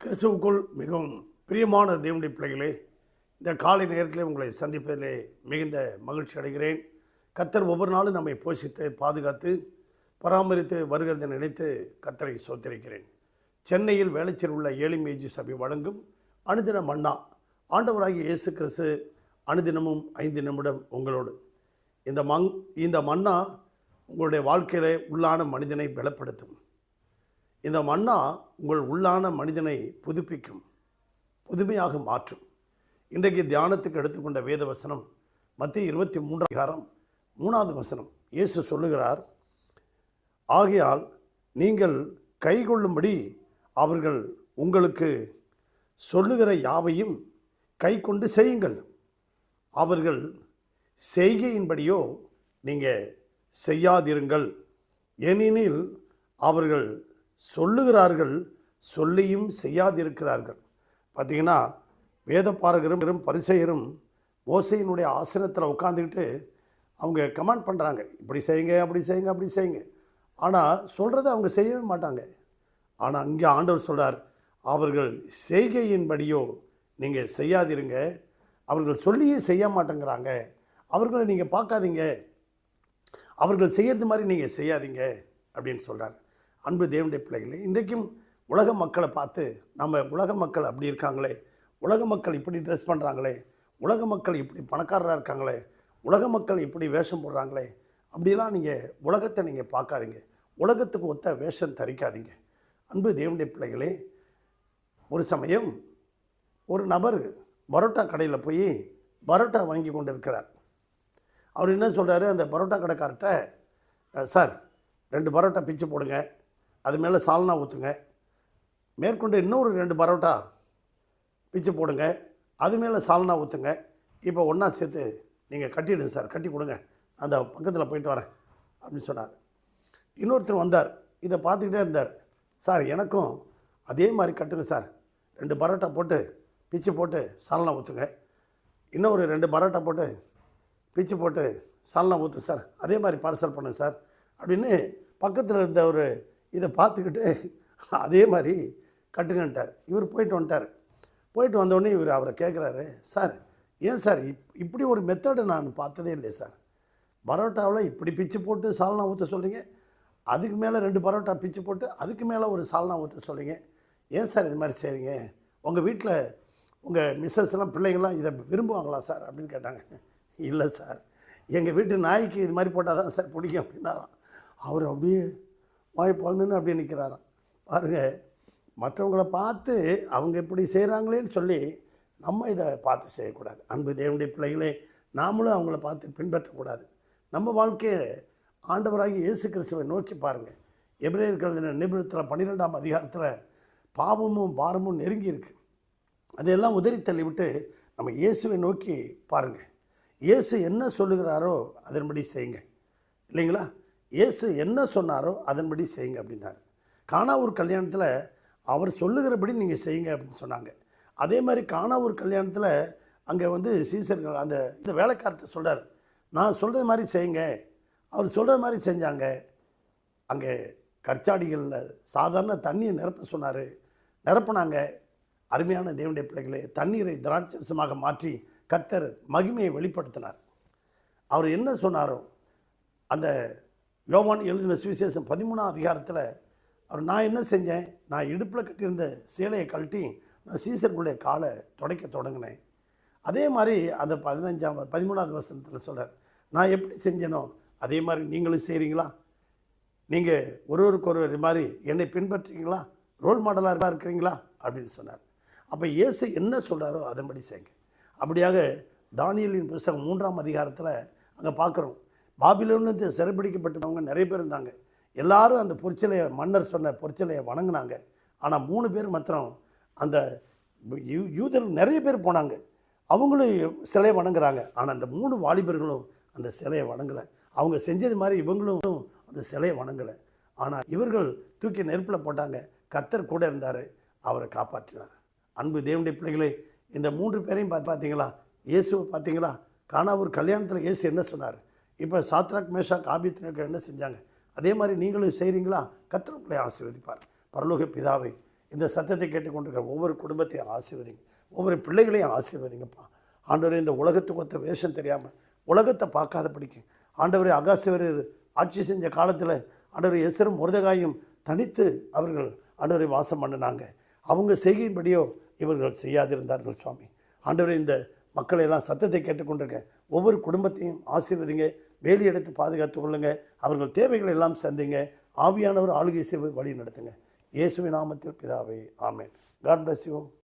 கிறிஸ்துவுக்குள் மிகவும் பிரியமான தேவனுடைய பிள்ளைகளே இந்த காலை நேரத்தில் உங்களை சந்திப்பதிலே மிகுந்த மகிழ்ச்சி அடைகிறேன். கர்த்தர் ஒவ்வொரு நாளும் நம்மை போஷித்து பாதுகாத்து பராமரித்து வருகிறதை நினைத்து கர்த்தரை சோத்தரிக்கிறேன். சென்னையில் வேலைச்சல் உள்ள ஏழை மேஜி சபை வழங்கும் அனுதின மன்னா ஆண்டவராகிய இயேசு கிறிஸ்து அனுதினமும் ஐந்து நிமிடம் உங்களோடு. இந்த மங் இந்த மன்னா உங்களுடைய வாழ்க்கையிலே உள்ளான மனிதனை பலப்படுத்தும். இந்த மன்னா உங்கள் உள்ளான மனிதனை புதுப்பிக்கும் புதுமையாக மாற்றும். இன்றைக்கு தியானத்துக்கு எடுத்துக்கொண்ட வேத வசனம் மத்திய இருபத்தி மூன்றாம் அதிகாரம் மூணாவது வசனம். இயேசு சொல்லுகிறார் ஆகையால் நீங்கள் கைகொள்ளும்படி அவர்கள் உங்களுக்கு சொல்லுகிற யாவையும் கை கொண்டு செய்யுங்கள். அவர்கள் செய்கையின்படியோ நீங்கள் செய்யாதிருங்கள். ஏனெனில் அவர்கள் சொல்லுகிறார்கள் சொல்லியும் செய்யாதிருக்கிறார்கள். பார்த்தீங்கன்னா வேதப்பாரகரும் பரிசெயரும் ஓசையினுடைய ஆசனத்தில் உட்காந்துக்கிட்டு அவங்க கமெண்ட் பண்ணுறாங்க இப்படி செய்யுங்க அப்படி செய்யுங்க அப்படி செய்யுங்க. ஆனால் சொல்கிறத அவங்க செய்யவே மாட்டாங்க. ஆனால் அங்கே ஆண்டவர் சொல்கிறார் அவர்கள் செய்கையின்படியோ நீங்கள் செய்யாதிருங்க. அவர்கள் சொல்லியே செய்ய மாட்டேங்கிறாங்க. அவர்களை நீங்கள் பார்க்காதீங்க. அவர்கள் செய்கிறது மாதிரி நீங்கள் செய்யாதீங்க. அப்படின்னு சொல்கிறார் அன்பு தேவனுடைய பிள்ளைகளே இன்றைக்கும் உலக மக்களை பார்த்து நம்ம உலக மக்கள் அப்படி இருக்காங்களே உலக மக்கள் இப்படி ட்ரெஸ் பண்ணுறாங்களே உலக மக்கள் இப்படி பணக்காரராக இருக்காங்களே உலக மக்கள் இப்படி வேஷம் போடுறாங்களே அப்படிலாம் நீங்கள் உலகத்தை நீங்கள் பார்க்காதீங்க. உலகத்துக்கு ஒத்த வேஷம் தரிக்காதீங்க. அன்பு தேவனுடைய பிள்ளைகளே ஒரு சமயம் ஒரு நபர் பரோட்டா கடையில் போய் பரோட்டா வாங்கி கொண்டு இருக்கிறார் அவர் என்ன சொல்கிறாரு அந்த பரோட்டா கடைக்கார்ட்ட சார் ரெண்டு பரோட்டா பிச்சு போடுங்க அது மேலே சால்னா ஊற்றுங்க. மேற்கொண்டு இன்னொரு ரெண்டு பரோட்டா பிச்சு போடுங்க. அது மேலே சால்னா ஊற்றுங்க. இப்போ ஒன்றா சேர்த்து நீங்கள் கட்டிவிடுங்க சார். கட்டி கொடுங்க. அந்த பக்கத்தில் போயிட்டு வரேன் அப்படின்னு சொன்னார். இன்னொருத்தர் வந்தார். இதை பார்த்துக்கிட்டே இருந்தார். சார் எனக்கும் அதே மாதிரி கட்டுங்க சார். ரெண்டு பரோட்டா போட்டு பிச்சு போட்டு சால்னா ஊற்றுங்க. இன்னொரு ரெண்டு பரோட்டா போட்டு பிச்சு போட்டு சால்னா ஊற்று சார். அதே மாதிரி பார்சல் பண்ணுங்க சார் அப்படின்னு பக்கத்தில் இருந்த ஒரு இதை பார்த்துக்கிட்டு அதே மாதிரி கட்டுங்கன்ட்டார். இவர் போயிட்டு வந்துட்டார். போயிட்டு வந்தோடனே இவர் அவரை கேட்குறாரு சார் ஏன் சார் இப் இப்படி ஒரு மெத்தடை நான் பார்த்ததே இல்லை சார். பரோட்டாவில் இப்படி பிச்சு போட்டு சால்னா ஊற்ற சொல்கிறீங்க அதுக்கு மேலே ரெண்டு பரோட்டா பிச்சு போட்டு அதுக்கு மேலே ஒரு சால்னா ஊற்ற சொல்கிறீங்க ஏன் சார் இது மாதிரி செய்கிறீங்க உங்கள் வீட்டில் உங்கள் மிஸ்ஸஸ்லாம் எல்லாம் பிள்ளைங்களாம் இதை விரும்புவாங்களா சார்? அப்படின்னு கேட்டாங்க. இல்லை சார். எங்கள் வீட்டு நாய்க்கு இது மாதிரி போட்டால் தான் சார் பிடிக்கும் அப்படின்னாராம். அவர் அப்படியே வாய் பிறந்துன்னு அப்படியே நிற்கிறாராம். பாருங்கள் மற்றவங்கள பார்த்து அவங்க இப்படி செய்கிறாங்களேன்னு சொல்லி நம்ம இதை பார்த்து செய்யக்கூடாது. அன்பு தேவனுடைய பிள்ளைகளே நாமளும் அவங்கள பார்த்து பின்பற்றக்கூடாது. நம்ம வாழ்க்கையை ஆண்டவராகி இயேசு கிறிஸ்துவை நோக்கி பாருங்கள் எபிரேயர்கள் நிபுணத்தில் பன்னிரெண்டாம் அதிகாரத்தில் பாவமும் பாரமும் நெருங்கி இருக்கு அதையெல்லாம் உதறி தள்ளிவிட்டு நம்ம இயேசுவை நோக்கி பாருங்கள் இயேசு என்ன சொல்லுகிறாரோ அதன்படி செய்யுங்க. இல்லைங்களா? இயேசு என்ன சொன்னாரோ அதன்படி செய்யுங்க அப்படின்னாரு. காணாவூர் கல்யாணத்தில் அவர் சொல்லுகிறபடி நீங்கள் செய்யுங்க அப்படின்னு சொன்னாங்க. அதே மாதிரி காணாவூர் கல்யாணத்தில் அங்கே வந்து சீசர்கள் அந்த இந்த வேலைக்கார்ட்ட சொல்கிறார் நான் சொல்கிறது மாதிரி செய்யுங்க. அவர் சொல்கிற மாதிரி செஞ்சாங்க. அங்கே கற்சாடிகளில் சாதாரண தண்ணியை நிரப்ப சொன்னார். நிரப்பினாங்க. அருமையான தேவனுடைய பிள்ளைகளே தண்ணீரை திராட்சசமாக மாற்றி கர்த்தர் மகிமையை வெளிப்படுத்தினார். அவர் என்ன சொன்னாரோ அந்த யோவான் எழுதின சுவிசேஷம் பதிமூணாம் அதிகாரத்தில் அவர் நான் என்ன செஞ்சேன்? நான் இடுப்பில் கட்டியிருந்த சேலையை கழட்டி நான் சீசர்களுடைய காலை துடைக்க தொடங்கினேன். அதே மாதிரி அந்த பதினஞ்சாம் பதிமூணாவது வசனத்தில் சொல்கிறார் நான் எப்படி செஞ்சேனோ அதே மாதிரி நீங்களும் செய்கிறீங்களா நீங்கள் ஒருவருக்கு ஒருவர் மாதிரி என்னை பின்பற்றுறீங்களா? ரோல் மாடலாக இருக்கிறீங்களா? அப்படின்னு சொன்னார். அப்போ இயேசு என்ன சொல்கிறாரோ அதன்படி செய்யுங்க. அப்படியாக தானியலின் புஸ்தகம் மூன்றாம் அதிகாரத்தில் அங்கே பார்க்குறோம் பாபிலோன்னு சிறைப்பிடிக்கப்பட்டவங்க நிறைய பேர் இருந்தாங்க. எல்லாரும் அந்த பொற்சிலையை மன்னர் சொன்ன பொற்சிலையை வணங்குனாங்க. ஆனால் மூணு பேர் மாத்திரம் அந்த யூதர் நிறைய பேர் போனாங்க. அவங்களும் சிலையை வணங்குறாங்க. ஆனால் அந்த மூணு வாலிபர்களும் அந்த சிலையை வணங்கலை. அவங்க செஞ்சது மாதிரி இவங்களும் அந்த சிலையை வணங்கலை. ஆனால் இவர்கள் தூக்கி நெருப்பில் போட்டாங்க. கத்தர் கூட இருந்தார். அவரை காப்பாற்றினார். அன்பு தேவனுடைய பிள்ளைகளே இந்த மூன்று பேரையும் பார்த்து பார்த்தீங்களா? இயேசுவை பார்த்தீங்களா? காணா ஒரு கல்யாணத்தில் இயேசு என்ன சொன்னார்? இப்போ சாத்ராக் மேஷா ஆபித்னர்கள் என்ன செஞ்சாங்க? அதே மாதிரி நீங்களும் செய்கிறீங்களா கத்திர உங்களை ஆசீர்வதிப்பார். பரலோக பிதாவை இந்த சத்தத்தை கேட்டுக்கொண்டிருக்கிற ஒவ்வொரு குடும்பத்தையும் ஆசீர்வதிங்க. ஒவ்வொரு பிள்ளைகளையும் ஆசீர்வதிங்கப்பா. ஆண்டவரே இந்த உலகத்துக்கு ஒத்த வேஷம் தெரியாமல் உலகத்தை பார்க்காத பிடிக்கும் ஆண்டவரே அகாசியவர் ஆட்சி செஞ்ச காலத்தில் ஆண்டவர் எசரும் முருதகாயும் தனித்து அவர்கள் ஆண்டவரை வாசம் பண்ணினாங்க. அவங்க செய்கையின்படியோ இவர்கள் செய்யாதிருந்தார்கள் சுவாமி. ஆண்டவரே இந்த மக்களை எல்லாம் சத்தத்தை கேட்டுக்கொண்டிருக்க ஒவ்வொரு குடும்பத்தையும் ஆசீர்வதிங்க வேலி எடுத்து பாதுகாத்து கொள்ளுங்க அவர்கள் தேவைகளை எல்லாம் சந்திங்க ஆவியானவர் ஆளுகை செய்வது வழி நடத்துங்க. இயேசுவின் நாமத்தில் பிதாவே ஆமேன். God bless you